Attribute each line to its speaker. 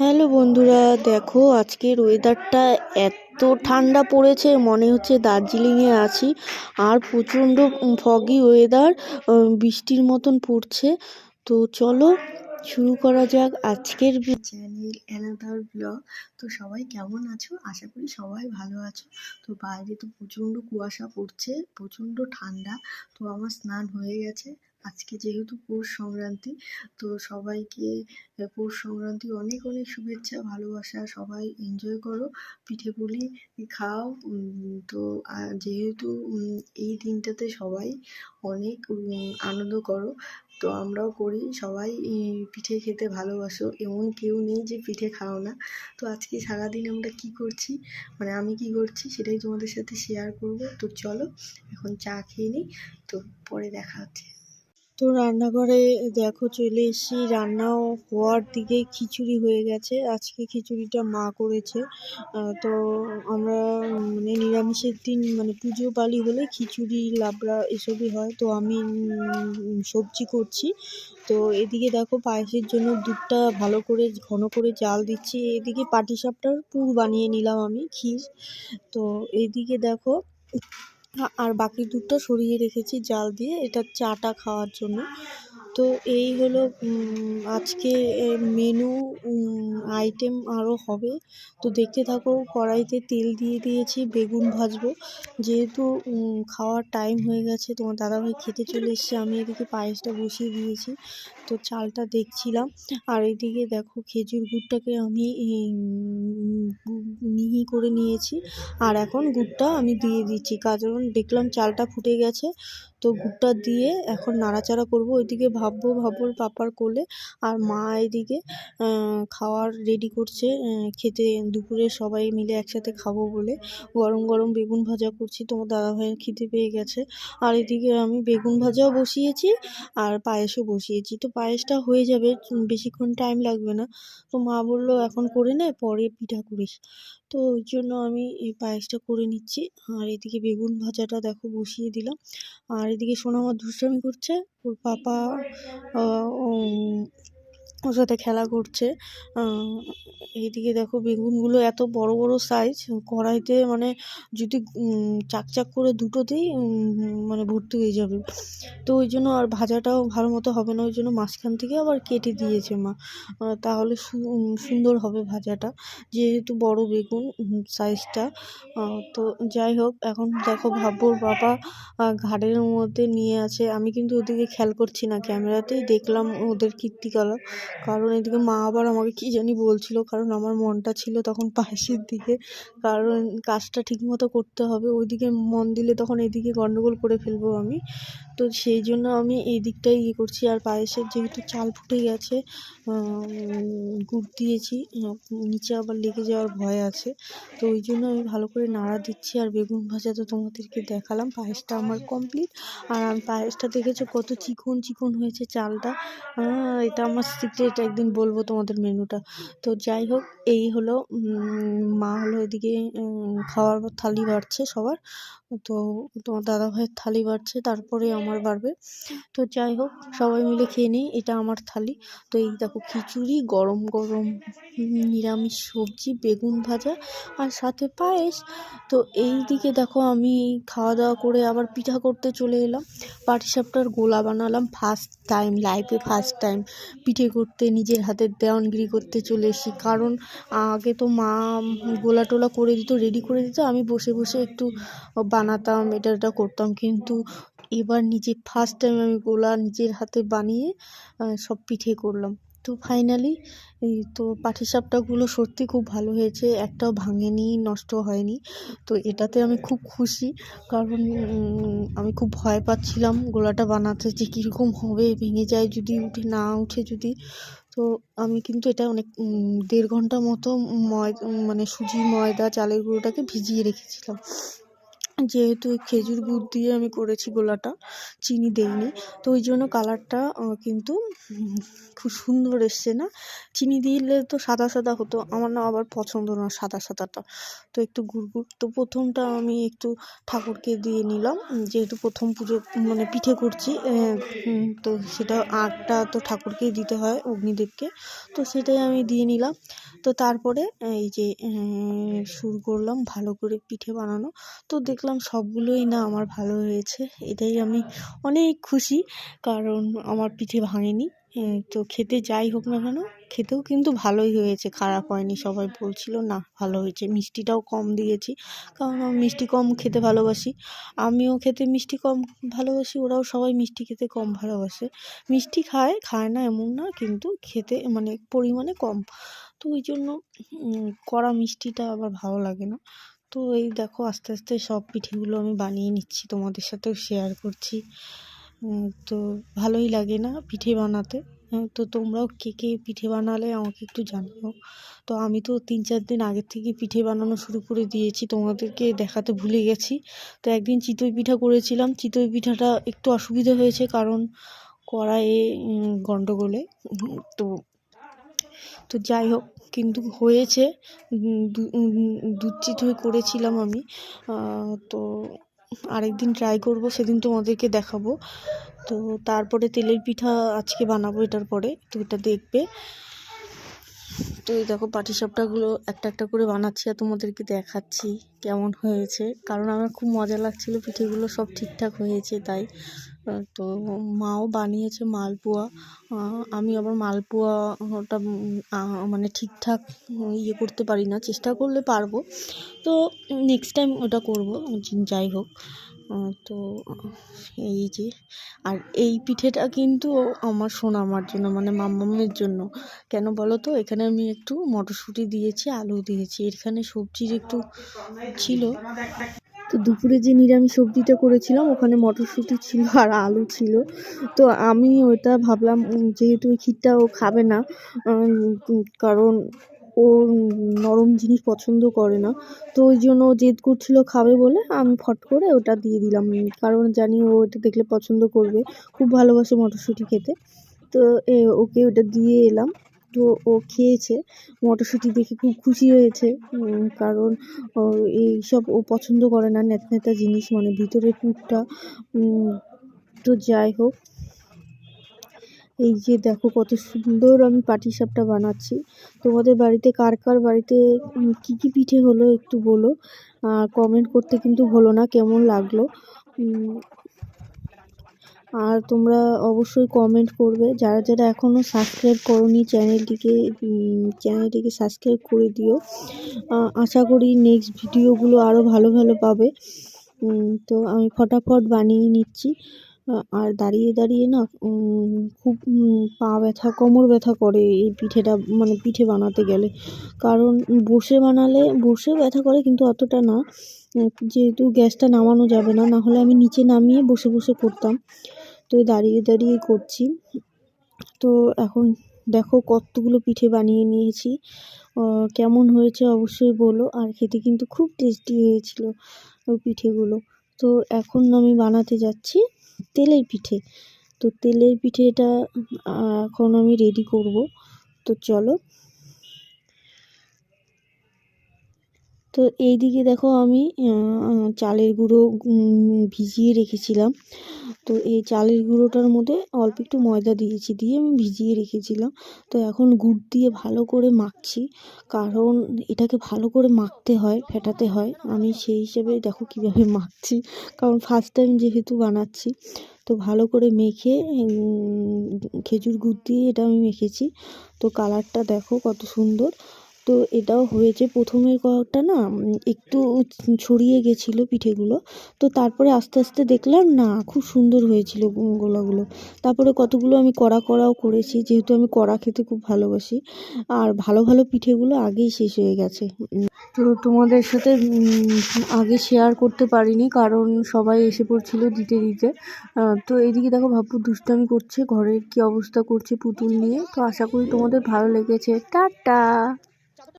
Speaker 1: Hello বন্ধুরা, দেখো আজকের ওয়েদারটা এত ঠান্ডা পড়েছে, মনে হচ্ছে দার্জিলিংয়ে আছি, আর প্রচণ্ড ফগি ওয়েদার বৃষ্টির মতন পড়ছে। তো চলো শুরু করা যাক আজকের চ্যানেল অ্যানাদার ব্লগ তো সবাই কেমন আছো? আশা করি সবাই ভালো আছো। তো বাইরে তো প্রচণ্ড কুয়াশা পড়ছে, প্রচণ্ড ঠান্ডা। তো আমার স্নান হয়ে গেছে। আজকে যেহেতু পৌষ সংক্রান্তি, তো সবাইকে পৌষ সংক্রান্তি অনেক অনেক শুভেচ্ছা, ভালোবাসা, সবাই এনজয় করো, পিঠে পুলি খাও তো যেহেতু এই দিনটাতে সবাই অনেক আনন্দ করো, তো আমরাও করি, সবাই পিঠে খেতে ভালোবাসো, এমন কেউ নেই যে পিঠে খাও না, তো আজকে সারাদিন আমরা কি করছি মানে আমি কি করছি সেটাই তোমাদের সাথে শেয়ার করব, তো চলো, এখন চা খেয়ে নিই, তো পরে দেখা হচ্ছে। তো রান্নাঘরে দেখো চলে এসেছি, রান্নাও হওয়ার দিকে খিচুড়ি হয়ে গেছে। আজকে খিচুড়িটা মা করেছে। তো আমরা মানে নিরামিষের দিন মানে পুজো পালি হলে খিচুড়ি, লাবড়া এসবই হয়। তো আমি সবজি করছি। তো এদিকে দেখো পায়েসের জন্য দুধটা ভালো করে, ঘন করে জাল দিচ্ছি। এদিকে পাটিসাপটার পুর বানিয়ে নিলাম আমি, ক্ষীর। তো এদিকে দেখো আর বাকি দুধটা সরিয়ে রেখেছি জাল দিয়ে, এটা চাটা খাওয়ার জন্য। তো এই হলো আজকে মেনু আইটেম আরও হবে। তো দেখতে থাকো, কড়াইতে তেল দিয়ে দিয়েছি, বেগুন ভাজবো। যেহেতু খাওয়ার টাইম হয়ে গেছে, তোমার দাদাভাই খেতে চলে এসছে, আমি এদিকে পায়েসটা বসিয়ে দিয়েছি। তো চালটা দেখছিলাম। আর এদিকে দেখো, খেজুর গুড়টাকে আমি মিহি করে নিয়েছি। আর এখন গুড়টা আমি দিয়ে দিচ্ছি। কারণ দেখলাম চালটা ফুটে গেছে। তো গুড়টা দিয়ে এখন নাড়াচাড়া করব। ওইদিকে ভাববো ভাববোর পাপার কোলে। আর মা এদিকে খাওয়ার রেডি করছে। খেতে, দুপুরে সবাই মিলে একসাথে খাব বলে। গরম গরম বেগুন ভাজা করছি। তোমার দাদাভাইয়ের খিদে পেয়ে গেছে। আর এদিকে আমি বেগুন ভাজাও বসিয়েছি আর পায়েসও বসিয়েছি। তো পায়েসটা হয়ে যাবে, বেশিক্ষণ টাইম লাগবে না। তো মা বলল, এখন করে নে, পরে পিঠা করিস। তো ওই জন্য আমি এই পায়েসটা করে নিচ্ছি। আর এদিকে বেগুন ভাজাটা দেখো বসিয়ে দিলাম। আর এদিকে সোনা আমার দুষ্টামি করছে। ওর পাপা ওর সাথে খেলা করছে। এইদিকে দেখো বেগুনগুলো এত বড় বড় সাইজ কড়াইতে মানে যদি চাকচাক করে দুটোতেই মানে ভর্তি হয়ে যাবে। তো ওই জন্য আর ভাজাটাও ভালো মতো হবে না, ওই জন্য মাঝখান থেকে আবার কেটে দিয়েছে মা। তাহলে সুন্দর হবে ভাজাটা, যেহেতু বড় বেগুন সাইজটা তো যাই হোক, এখন দেখো ভাব্বুর বাবা ঘাড়ের মধ্যে নিয়ে আছে। আমি কিন্তু ওদিকে খেয়াল করছি না, ক্যামেরাতেই দেখলাম ওদের কীর্তিকলা। কারণ এদিকে মা আবার আমাকে কী জানি বলছিল, কারণ আমার মনটা ছিল তখন পাশের দিকে। কারণ কাজটা ঠিকমতো করতে হবে, ওইদিকে মন দিলে তখন এদিকে গন্ডগোল করে ফেলব আমি। তো সেই জন্য আমি এই দিকটাই ইয়ে করছি। আর পায়েসের যেহেতু চাল ফুটে গেছে গুড় দিয়েছি নিচে আবার লেগে যাওয়ার ভয় আছে। তো ওই জন্য আমি ভালো করে নাড়া দিচ্ছি। আর বেগুন ভাজা তো তোমাদেরকে দেখালাম, পায়েসটা আমার কমপ্লিট আর আমি পায়েসটা দেখেছ কত চিকন চিকন হয়েছে চালটা? এটা আমার সিক্রেট একদিন বলব তোমাদের মেনুটা। তো যাই হোক, এই হলো মা হলো এদিকে খাওয়ার থালি বাড়ছে সবার। তো তোমার দাদা ভাইয়ের থালি বাড়ছে, তারপরে আমার বাড়বে। তো যাই হোক, সবাই মিলে খেয়ে নিই, এটা আমার থালি। তো এই দেখো, খিচুড়ি, গরম গরম নিরামিষ সবজি, বেগুন ভাজা আর সাথে পায়েস। তো এই দিকে দেখো, আমি খাওয়া দাওয়া করে আবার পিঠা করতে চলে এলাম। পাটিসাপটার গোলা বানালাম, ফার্স্ট টাইম লাইফে ফার্স্ট টাইম পিঠে করতে, নিজের হাতে দেওয়ানগিরি করতে চলে এসেছি। কারণ আগে তো মা গোলা টোলা করে দিত রেডি করে দিত, আমি বসে বসে একটু বানাতাম, এটা এটা করতাম। কিন্তু এবার নিজে ফার্স্ট টাইম আমি গোলা নিজের হাতে বানিয়ে সব পিঠে করলাম। তো ফাইনালি এই তো পাটিসাপটাগুলো সত্যি খুব ভালো হয়েছে, একটাও ভাঙেনি, নষ্ট হয়নি। তো এটাতে আমি খুব খুশি, কারণ আমি খুব ভয় পাচ্ছিলাম গোলাটা বানাতে যে কীরকম হবে, ভেঙে যায় যদি, উঠে না উঠে যদি। তো আমি কিন্তু এটা অনেক দেড় ঘণ্টা মতো ময় মানে সুজি, ময়দা, চালের গুঁড়োটাকে ভিজিয়ে রেখেছিলাম। যেহেতু খেজুর গুড় দিয়ে আমি করেছি গোলাটা, চিনি দেইনি। তো ওই জন্য কালারটা কিন্তু খুব সুন্দর এসছে না? চিনি দিলে তো সাদা সাদা হতো, আমার না আবার পছন্দ না সাদা সাদাটা। তো একটু গুড় গুড়। তো প্রথমটা আমি একটু ঠাকুরকে দিয়ে নিলাম যেহেতু প্রথম পুজো মানে পিঠে করছি তো সেটা আটটা তো ঠাকুরকেই দিতে হয় অগ্নিদেবকে। তো সেটাই আমি দিয়ে নিলাম। তো তারপরে এই যে শুরু করলাম ভালো করে পিঠে বানানো। তো দেখলাম সবগুলোই না আমার ভালো হয়েছে, এটাই আমি অনেক খুশি কারণ আমার পিঠে ভাঙেনি। তো খেতে যাই হোক না কেন, খেতেও কিন্তু ভালোই হয়েছে, খারাপ হয়নি, সবাই বলছিল, না, ভালো হয়েছে। মিষ্টিটাও কম দিয়েছি কারণ আমি মিষ্টি কম খেতে ভালোবাসি। আমিও খেতে মিষ্টি কম ভালোবাসি, ওরাও সবাই মিষ্টি খেতে কম ভালোবাসে। মিষ্টি খায় খায় না এমন না, কিন্তু খেতে মানে পরিমাণে কম। তো ওই জন্য কড়া মিষ্টিটা আবার ভালো লাগে না। তো এই দেখো আস্তে আস্তে সব পিঠেগুলো আমি বানিয়ে নিচ্ছি তোমাদের সাথেও শেয়ার করছি। তো ভালোই লাগে না পিঠে বানাতে। তো তোমরাও কে কে পিঠে বানালে আমাকে একটু জানিও। তো আমি তো তিন চার দিন আগের থেকে পিঠে বানানো শুরু করে দিয়েছি তোমাদেরকে দেখাতে ভুলে গেছি। তো একদিন চিতই পিঠা করেছিলাম চিতই পিঠাটা একটু অসুবিধা হয়েছে কারণ কড়াইয়ে উম, গন্ডগোলে। তো তো যাই হোক কিন্তু হয়েছে। উম, দু- উম, দুধ চিতই করেছিলাম আমি। তো আরেকদিন ট্রাই করব সেদিন তোমাদেরকে দেখাবো। তো তারপরে তেলের পিঠা আজকে বানাবো এটার পরে তো এটা দেখবে। তো এই দেখো পাটিসাপটাগুলো একটা একটা করে বানাচ্ছি আর তোমাদেরকে দেখাচ্ছি কেমন হয়েছে। কারণ আমার খুব মজা লাগছিল পিঠেগুলো সব ঠিকঠাক হয়েছে তাই। তো মাও বানিয়েছে মালপোয়া। আমি আবার মালপোয়া ওটা মানে ঠিকঠাক ইয়ে করতে পারি না, চেষ্টা করলে পারব। তো নেক্সট টাইম ওটা করব, যাই হোক। তো এই যে, আর এই পিঠেটা কিন্তু আমার সোনামার জন্য মানে মাম্মামের জন্য। কেন বলো তো? এখানে আমি একটু মটরশুঁটি দিয়েছি, আলু দিয়েছি। এখানে সবজির একটু ছিল। তো দুপুরে যে নিরামিষ সবজিটা করেছিলাম, ওখানে মটরশুঁটি ছিল আর আলু ছিল। তো আমি ওটা ভাবলাম যেহেতু ওই ক্ষীরটা ও খাবে না কারণ ও নরম জিনিস পছন্দ করে না, তো ওই জন্য জেদ করছিল খাবে বলে আমি ফট করে ওটা দিয়ে দিলাম। কারণ জানি ও এটা দেখলে পছন্দ করবে, খুব ভালোবাসে মটরশুঁটি খেতে। তো ওকে ওটা দিয়ে এলাম। তো ও খেয়েছে। মটরশুঁটি দেখে খুব খুশি হয়েছে। কারণ এই সব ও পছন্দ করে না ন্যাতা জিনিস মানে ভিতরে উম, তো যাই হোক এই যে দেখো কত সুন্দর আমি পাটি সাপটা বানাচ্ছি। তোমাদের বাড়িতে কার কার বাড়িতে কি কি পিঠে হলো একটু বলো। কমেন্ট করতে কিন্তু ভুলো না কেমন লাগল। আর তোমরা অবশ্যই কমেন্ট করবে। যারা যারা এখনও সাবস্ক্রাইব করনি চ্যানেলটিকে চ্যানেলটিকে সাবস্ক্রাইব করে দিও। আশা করি নেক্সট ভিডিওগুলো আরও ভালো ভালো পাবে। তো আমি ফটাফট বানিয়ে নিচ্ছি। আর দাঁড়িয়ে দাঁড়িয়ে না খুব পা ব্যথা, কোমর ব্যথা করে এই পিঠেটা মানে পিঠে বানাতে গেলে। কারণ বসে বানালে বসে ব্যথা করে কিন্তু অতটা না। যেহেতু গ্যাসটা নামানো যাবে না না হলে আমি নিচে নামিয়ে বসে বসে করতাম। তো দাঁড়িয়ে দাঁড়িয়ে করছি। তো এখন দেখো কতগুলো পিঠে বানিয়ে নিয়েছি। কেমন হয়েছে অবশ্যই বলো। আর খেতে কিন্তু খুব টেস্টি হয়েছিল ওই পিঠেগুলো। তো এখন আমি বানাতে যাচ্ছি তেলের পিঠে। তো তেলের পিঠেটা এখন আমি রেডি করব। তো চলো তো এইদিকে দেখো আমি চালের গুঁড়ো ভিজিয়ে রেখেছিলাম। তো এই চালের গুঁড়োটার মধ্যে অল্প একটু ময়দা দিয়েছি, দিয়ে আমি ভিজিয়ে রেখেছিলাম। তো এখন গুড় দিয়ে ভালো করে মাখছি, কারণ এটাকে ভালো করে মাখতে হয়, ফেটাতে হয়। আমি সেই হিসেবে দেখো কীভাবে মাখছি, কারণ ফার্স্ট টাইম যেহেতু বানাচ্ছি, তো ভালো করে মেখে খেজুর গুড় দিয়ে এটা আমি মেখেছি। তো কালারটা দেখো কত সুন্দর। তো এটাও হয়েছে। প্রথমের কয়েকটা না একটু ছড়িয়ে গেছিল পিঠেগুলো। তো তারপরে আস্তে আস্তে দেখলাম, না, খুব সুন্দর হয়েছিল গোলাগুলো। তারপরে কতগুলো আমি কড়া কড়াও করেছি, যেহেতু আমি কড়া খেতে খুব ভালোবাসি। আর ভালো ভালো পিঠেগুলো আগেই শেষ হয়ে গেছে। তো তোমাদের সাথে আগে শেয়ার করতে পারিনি, কারণ সবাই এসে পড়ছিল দিতে দিতে। তো এদিকে দেখো, ভাবু দুষ্টামি করছে, ঘরের কি অবস্থা করছে পুতুল নিয়ে। তো আশা করি তোমাদের ভালো লেগেছে। টাটা!